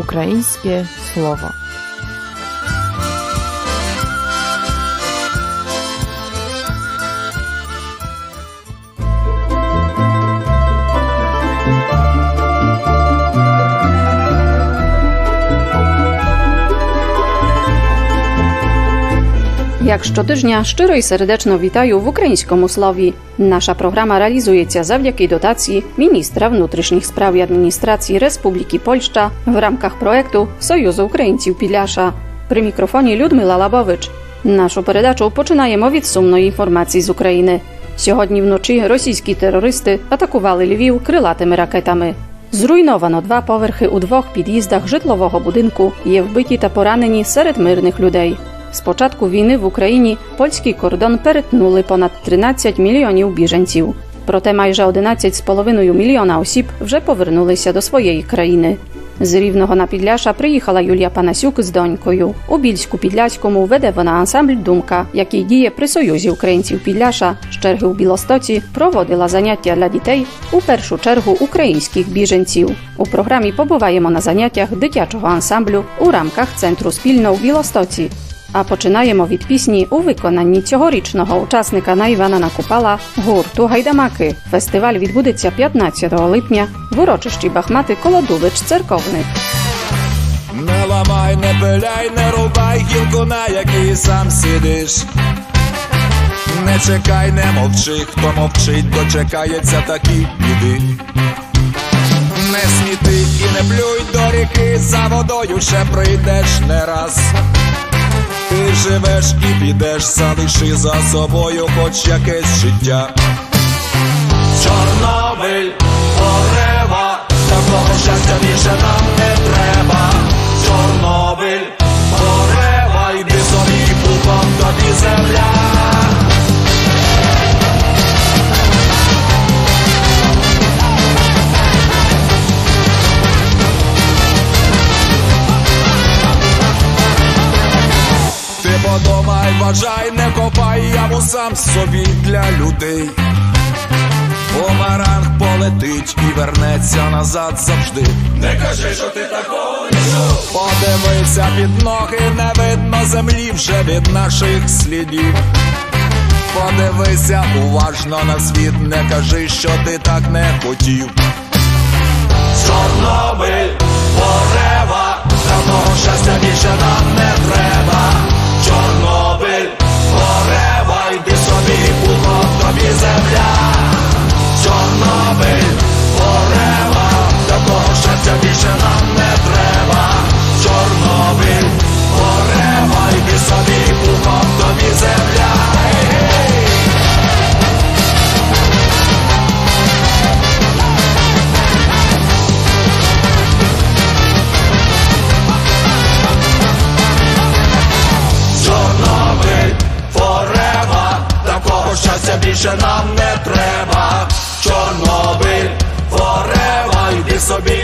Українське слово. Як щотижня щиро і сердечно вітаю в українському слові. Наша програма реалізується завдяки дотації міністра внутрішніх справ і адміністрації Республіки Польща в рамках проекту Союзу українців Підляша. При мікрофоні Людмила Лабович. Нашу передачу починаємо від сумної інформації з України. Сьогодні вночі російські терористи атакували Львів крилатими ракетами. Зруйновано два поверхи у двох під'їздах житлового будинку. Є вбиті та поранені серед мирних людей. З початку війни в Україні польський кордон перетнули понад 13 мільйонів біженців. Проте майже 11,5 мільйона осіб вже повернулися до своєї країни. З Рівного на Підляша приїхала Юлія Панасюк з донькою. У Більську Підляському веде вона ансамбль Думка, який діє при Союзі українців Підляша. З черги у Білостоці проводила заняття для дітей у першу чергу українських біженців. У програмі побуваємо на заняттях дитячого ансамблю у рамках центру спільно у Білостоці. А починаємо від пісні у виконанні цьогорічного учасника на Івана Накупала гурту Гайдамаки. Фестиваль відбудеться 15 липня в урочищі Бахмати Колодувич Церковник. Не ламай, не пиляй, не рубай гілку, на якій сам сидиш. Не чекай, не мовчи, хто мовчить, дочекається такі біди. Не сміти і не плюй до ріки, за водою ще прийдеш не раз. Ти живеш і підеш, залиши за собою хоч якесь життя. Чорнобиль, Орева, такого щастя більше нам не треба. Чорнобиль, Орева, йди собі пупом тобі земля. Ти подумай, бажай, не копай яму сам собі для людей. Бумеранг полетить і вернеться назад завжди. Не кажи, що ти такого. Подивися під ноги, не видно землі вже від наших слідів. Подивися уважно на світ, не кажи, що ти так не хотів. Чорнобиль, Порева, такого щастя більше нам не треба. Більше нам не треба. Чорнобиль, Форева, йди собі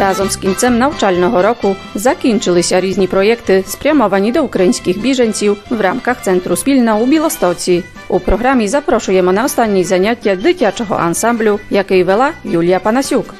Разом з кінцем навчального року закінчилися різні проєкти, спрямовані до українських біженців в рамках центру спільна у Білостоці. У програмі запрошуємо на останні заняття дитячого ансамблю, який вела Юлія Панасюк.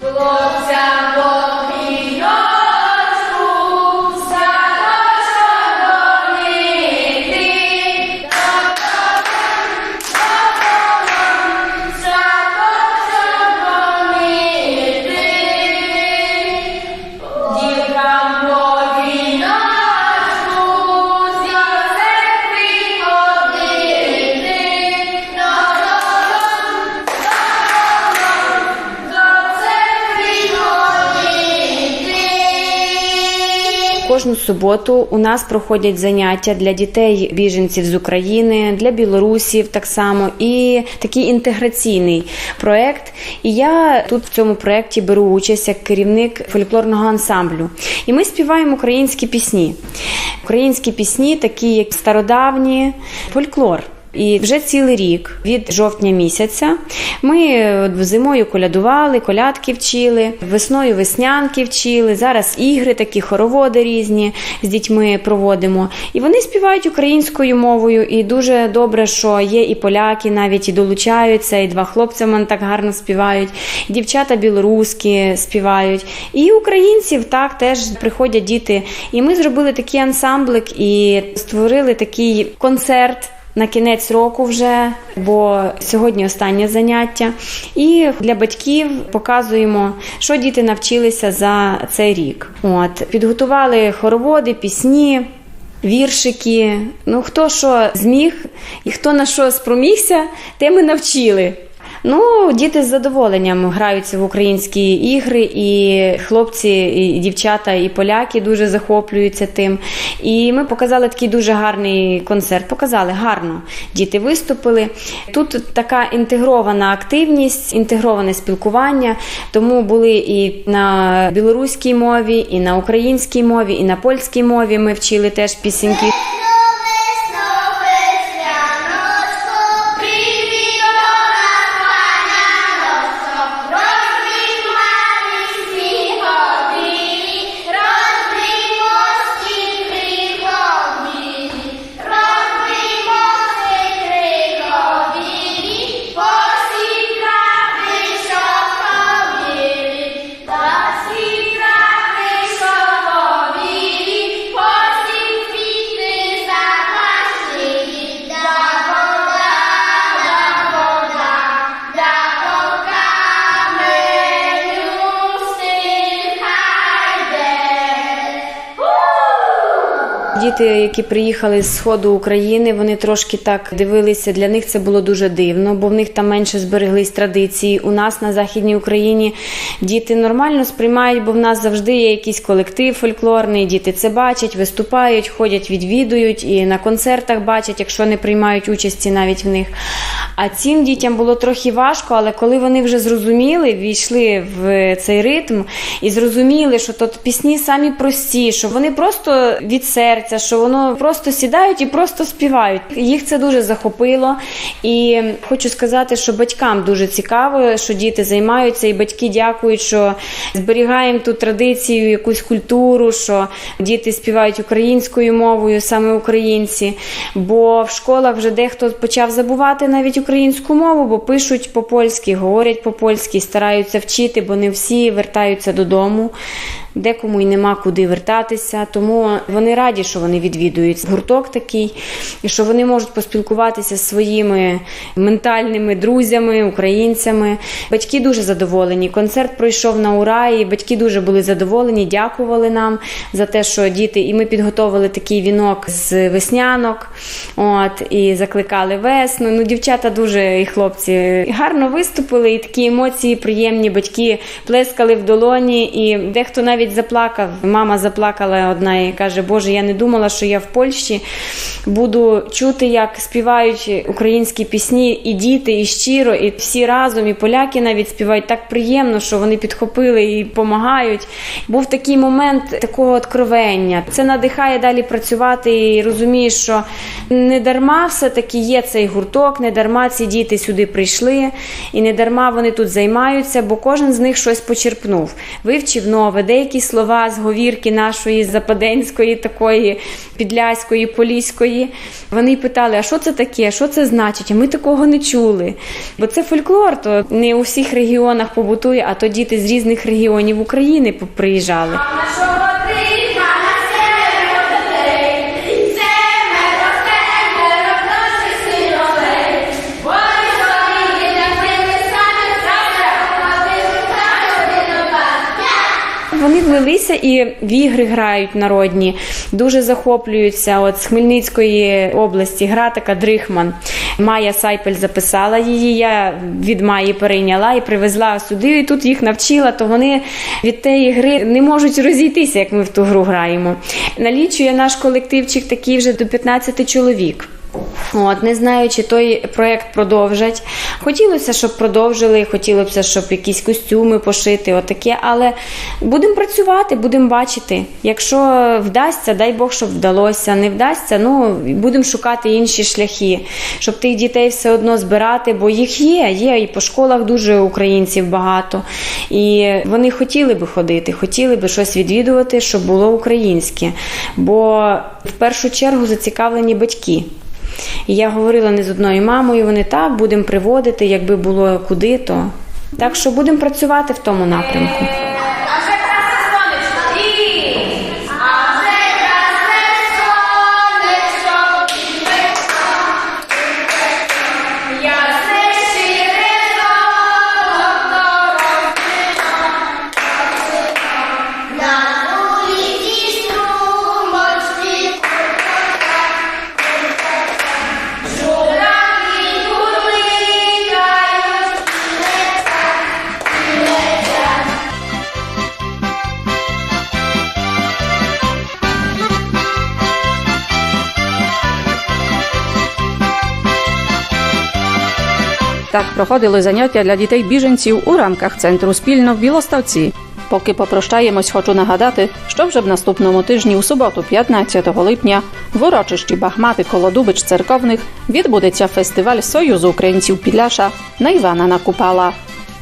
Суботу у нас проходять заняття для дітей біженців з України, для білорусів так само, і такий інтеграційний проект. І я тут в цьому проєкті беру участь як керівник фольклорного ансамблю. І ми співаємо українські пісні. Українські пісні, такі як стародавні, фольклор. І вже цілий рік від жовтня місяця ми е, зимою колядували, колядки вчили, весною веснянки вчили. Зараз ігри, такі хороводи різні з дітьми проводимо. І вони співають українською мовою. І дуже добре, що є і поляки навіть і долучаються, і два хлопця мене так гарно співають, і дівчата білоруські співають. І українців так теж приходять діти. І ми зробили такий ансамблик і створили такий концерт. На кінець року вже, бо сьогодні останнє заняття. І для батьків показуємо, що діти навчилися за цей рік. От підготували хороводи, пісні. Віршики, ну хто що зміг і хто на що спромігся, те ми навчили. Ну, діти з задоволенням граються в українські ігри, і хлопці, і дівчата, і поляки дуже захоплюються тим. І ми показали такий дуже гарний концерт. Показали гарно. Діти виступили. Тут така інтегрована активність, інтегроване спілкування. Тому були і на білоруській мові, і на українській мові, і на польській мові. Ми вчили теж пісеньки. Діти, які приїхали з сходу України, вони трошки так дивилися. Для них це було дуже дивно, бо в них там менше збереглись традиції. У нас на західній Україні діти нормально сприймають, бо в нас завжди є якийсь колектив фольклорний. Діти це бачать, виступають, ходять, відвідують і на концертах бачать, якщо не приймають участі навіть в них. А цим дітям було трохи важко, але коли вони вже зрозуміли, війшли в цей ритм і зрозуміли, що тут пісні самі прості, що вони просто від серця, що воно просто сідають і просто співають. Їх це дуже захопило. І хочу сказати, що батькам дуже цікаво, що діти займаються, і батьки дякують, що зберігаємо ту традицію, якусь культуру, що діти співають українською мовою, саме українці. Бо в школах вже дехто почав забувати навіть українську мову, бо пишуть по-польськи, говорять по-польськи, стараються вчити, бо не всі вертаються додому. Декому й нема куди вертатися, тому вони раді, що вони відвідують гурток такий, і що вони можуть поспілкуватися зі своїми ментальними друзями, українцями. Батьки дуже задоволені. Концерт пройшов на ура, і батьки дуже були задоволені, дякували нам за те, що діти, і ми підготовили такий вінок з веснянок. От і закликали весну. Ну, дівчата дуже і хлопці гарно виступили, і такі емоції приємні. Батьки плескали в долоні, і дехто навіть заплакав. Мама заплакала одна і каже: Боже, я не думала, що я в Польщі буду чути, як співають українські пісні, і діти, і щиро, і всі разом, і поляки навіть співають так приємно, що вони підхопили і допомагають. Був такий момент такого откровення. Це надихає далі працювати і розумієш, що не дарма все-таки є цей гурток, не дарма ці діти сюди прийшли, і не дарма вони тут займаються, бо кожен з них щось почерпнув, вивчив нове, деякі слова з говірки нашої западенської, такої підляської, поліської. Вони питали, а що це таке, що це значить? А ми такого не чули. Бо це фольклор, то не у всіх регіонах побутує, а то діти з різних регіонів України приїжджали. Вони влилися і в ігри грають народні, дуже захоплюються. От з Хмельницької області гра така Дрихман. Майя Сайпель записала її. Я від Майї перейняла і привезла сюди. І тут їх навчила, то вони від тієї гри не можуть розійтися, як ми в ту гру граємо. Налічує наш колективчик такий вже до 15 чоловік. От, не знаю, чи той проект продовжать. Хотілося, щоб продовжили, хотілося, щоб якісь костюми пошити, отаке, але будемо працювати, будемо бачити. Якщо вдасться, дай Бог, щоб вдалося. Не вдасться, ну будемо шукати інші шляхи, щоб тих дітей все одно збирати, бо їх є, є і по школах дуже українців багато. І вони хотіли би ходити, хотіли би щось відвідувати, щоб було українське. Бо в першу чергу зацікавлені батьки. І я говорила не з одною мамою, вони так будемо приводити, якби було куди, то. Так що будемо працювати в тому напрямку. Так проходили заняття для дітей біженців у рамках центру спільно в Білоставці. Поки попрощаємось, хочу нагадати, що вже в наступному тижні, у суботу, 15 липня, в урочищі Бахмати Колодубич церковних відбудеться фестиваль Союзу українців Підляша на Івана Накупала.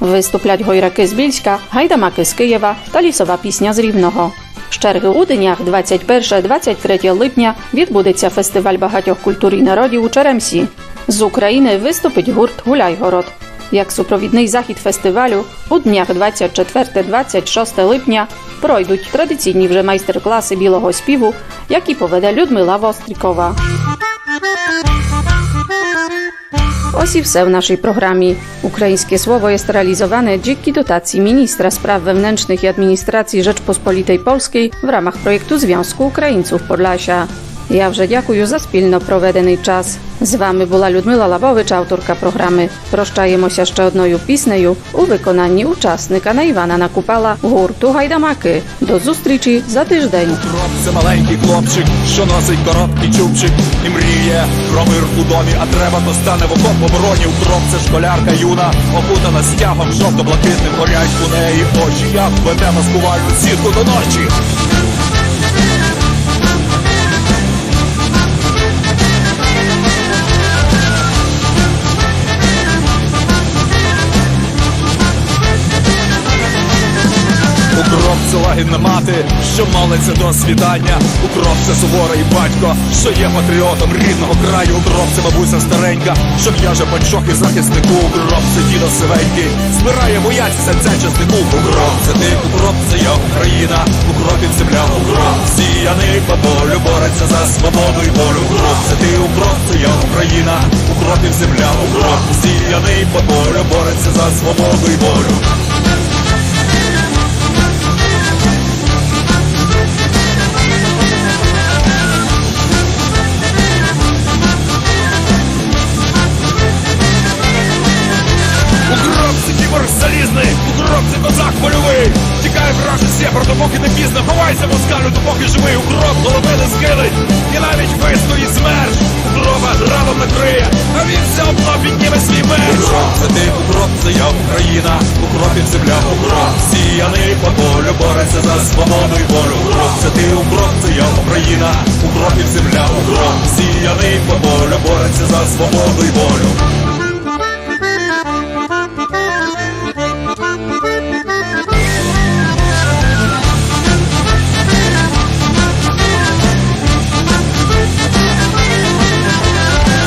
Виступлять гойраки з Більська, гайдамаки з Києва та лісова пісня з Рівного. З черги у днях 21-23 липня відбудеться фестиваль багатьох культур і народів у Черемсі. З України виступить гурт Гуляйгород. Як супровідний захід фестивалю у днях 24-26 липня пройдуть традиційні вже майстер-класи білого співу, які поведе Людмила Вострікова. Ось і все w naszej programie. Ukraińskie słowo jest realizowane dzięki dotacji Ministra Spraw Wewnętrznych i Administracji Rzeczpospolitej Polskiej w ramach projektu Związku Українців Podlasia. Я вже дякую за спільно проведений час. З вами була Людмила Лабович, авторка програми. Прощаємося ще одною піснею у виконанні учасника на Івана Накупала гурту Гайдамаки. До зустрічі за тиждень. Це маленький хлопчик, що носить короткий чубчик і мріє про мир у домі, а треба, то стане в окоп оборонів. Крок це школярка юна, окутана стягом, жовто-блакитним горять у неї очі. Як веде маскувальну сітку до ночі. Укроп це лагідна мати, що молиться до свідання. Укроп це суворий батько, що є патріотом рідного краю. Укроп це бабуся старенька, що в'яже панчох і захиснику. Укроп це дідо сивенький, збирає бояться серця частику. Укроп це ти, укроп це я Україна, укропів земля, укроп сіяний по полю, бореться за свободу і волю. Укроп це ти, укроп це я Україна, укропів земля, укроп сіяний по полю, бореться за свободу і волю. Сіяний по полю, бореться за свободу і волю. Укроп це ти, укроп це я Україна, укропів земля, укроп. Сіяний по полю, бореться за свободу і волю.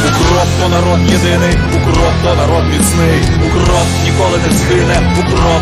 Укроп то народ єдиний, укроп то народ міцний, укроп ніколи не згине, укроп